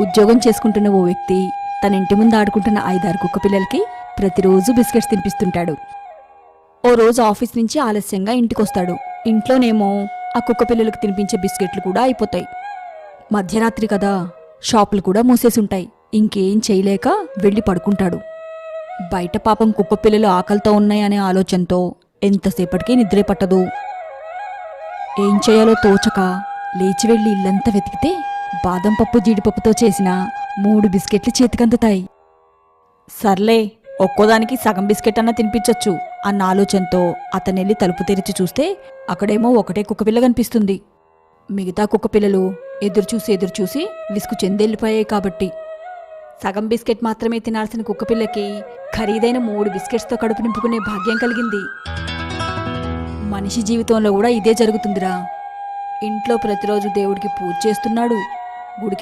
ఉద్యోగం చేసుకుంటున్న ఓ వ్యక్తి తన ఇంటి ముందు ఆడుకుంటున్న ఐదారు కుక్క పిల్లలకి ప్రతిరోజు బిస్కెట్స్ తినిపిస్తుంటాడు. ఓ రోజు ఆఫీస్ నుంచి ఆలస్యంగా ఇంటికొస్తాడు. ఇంట్లోనేమో ఆ కుక్క పిల్లలకు తినిపించే బిస్కెట్లు కూడా అయిపోతాయి. మధ్యరాత్రి కదా షాపులు కూడా మూసేసి ఉంటాయి ఇంకేం చేయలేక వెళ్ళి పడుకుంటాడు. బయట పాపం కుక్క పిల్లలు ఆకలితో ఉన్నాయనే ఆలోచనతో ఎంతసేపటికి నిద్రే పట్టదు. ఏం చేయాలో తోచక లేచి వెళ్ళి ఇల్లంతా వెతికితే బాదం పప్పు జీడిపప్పుతో చేసిన మూడు బిస్కెట్లు చేతికందుతాయి. సర్లే ఒక్కోదానికి సగం బిస్కెట్ అన్న తినిపించొచ్చు అన్న ఆలోచనతో అతనెళ్ళి తలుపు తెరిచి చూస్తే అక్కడేమో ఒకటే కుక్కపిల్ల కనిపిస్తుంది. మిగతా కుక్కపిల్లలు ఎదురుచూసి ఎదురుచూసి విసుగు చెందెళ్ళిపోయాయి కాబట్టి. సగం బిస్కెట్ మాత్రమే తినాల్సిన కుక్కపిల్లకి ఖరీదైన మూడు బిస్కెట్స్తో కడుపు నింపుకునే భాగ్యం కలిగింది. మనిషి జీవితంలో కూడా ఇదే జరుగుతుందిరా. ఇంట్లో ప్రతిరోజు దేవుడికి పూజ చేస్తున్నాడు. ಗುಡಿಕೆ